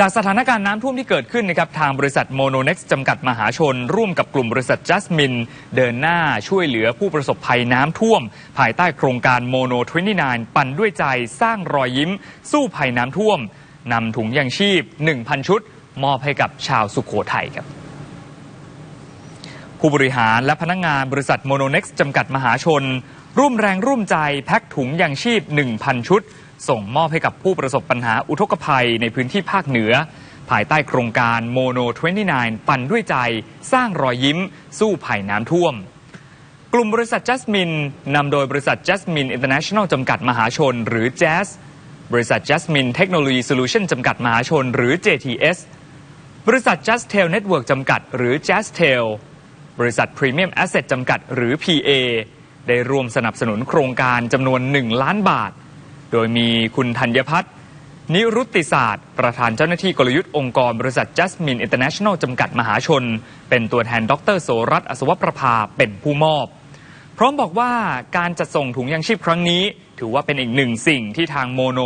จากสถานการณ์น้ำท่วมที่เกิดขึ้นนะครับทางบริษัทโมโนเน็กซ์จำกัดมหาชน ร่วมกับกลุ่มบริษัทจัสมิน เดินหน้าช่วยเหลือผู้ประสบภัยน้ำท่วม ภายใต้โครงการโมโน29 ปั่นด้วยใจสร้างรอยยิ้ม สู้ภัยน้ำท่วมนำถุงยางชีพ 1,000 ชุด มอบให้กับชาวสุขโขทัยครับผู้บริหารและพนักงงานบริษัทโมโนเน็กซ์จำกัดมหาชน ร่วมแรงร่วมใจแพ็คถุงยางชีพ 1,000 ชุด ส่งมอบให้กับผู้ประสบปัญหาอุทกภัยในพื้นที่ภาคเหนือ ภายใต้โครงการโมโน 29 ปั่นด้วยใจ สร้างรอยยิ้ม สู้ภัยน้ำท่วม กลุ่มบริษัทจัสมินนำโดยบริษัทจัสมินอินเตอร์เนชั่นแนลจำกัดมหาชน หรือ Jazz บริษัทจัสมินเทคโนโลยีโซลูชันจำกัดมหาชน หรือ JTS บริษัท Just Tail Network จำกัด หรือ Just Tail บริษัท Premium Asset จำกัด หรือ PA ได้ร่วมสนับสนุนโครงการจำนวน 1 ล้านบาท โดยมีคุณธัญพัฒน์นิรุตติศาสตร์ ประธานเจ้าหน้าที่กลยุทธ์องค์กรบริษัท Jasmine International จำกัดมหาชน เป็นตัวแทนดรโสรัตอสวประภาเป็นผู้มอบ พร้อมบอกว่าการจัดส่งถุงยางชีพครั้งนี้ ถือว่าเป็นอีกหนึ่งสิ่งที่ทางโมโน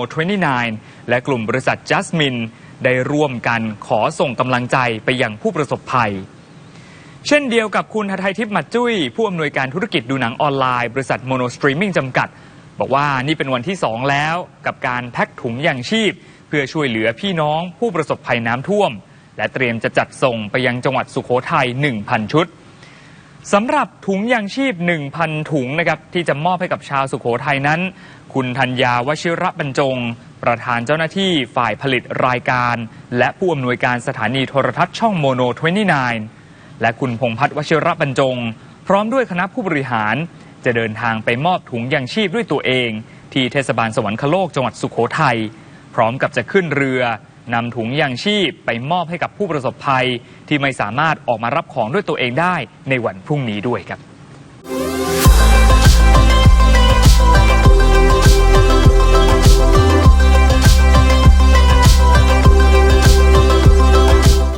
29 และกลุ่มบริษัท Jasmine ได้ร่วมกันขอส่งกำลังใจไปยังผู้ประสบภัย เช่นเดียวกับคุณหทัยทิพย์มัดจุ้ย ผู้อำนวยการธุรกิจดูหนังออนไลน์ บริษัทโมโนสตรีมมิ่งจำกัด บอกว่านี่เป็นวันที่ 2 แล้วกับการแพ็คถุงยางชีพ เพื่อช่วยเหลือพี่น้องผู้ประสบภัยน้ำท่วม และเตรียมจะจัดส่งไปยังจังหวัดสุขโขทัย 1,000 ชุดสำหรับถุงยางชีพ 1,000 ถุงนะครับที่จะมอบให้กับชาวสุขโขทัยนั้น คุณธัญญาวชิระบรรจง ประธานเจ้าหน้าที่ฝ่ายผลิตรายการ และผู้อำนวยการสถานีโทรทัศน์ช่องโมโน29 และคุณพงพัฒน์วชิระบรรจง พร้อมด้วยคณะผู้บริหาร จะเดินทางไปมอบถุงยางชีพด้วยตัวเอง ที่เทศบาลสวรรคโลกจังหวัดสุขโขทัยพร้อมกับจะขึ้นเรือนำถุงยางชีพไปมอบให้กับผู้ประสบภัย ที่ไม่สามารถออกมารับของด้วยตัวเองได้ในวันพรุ่งนี้ด้วยครับ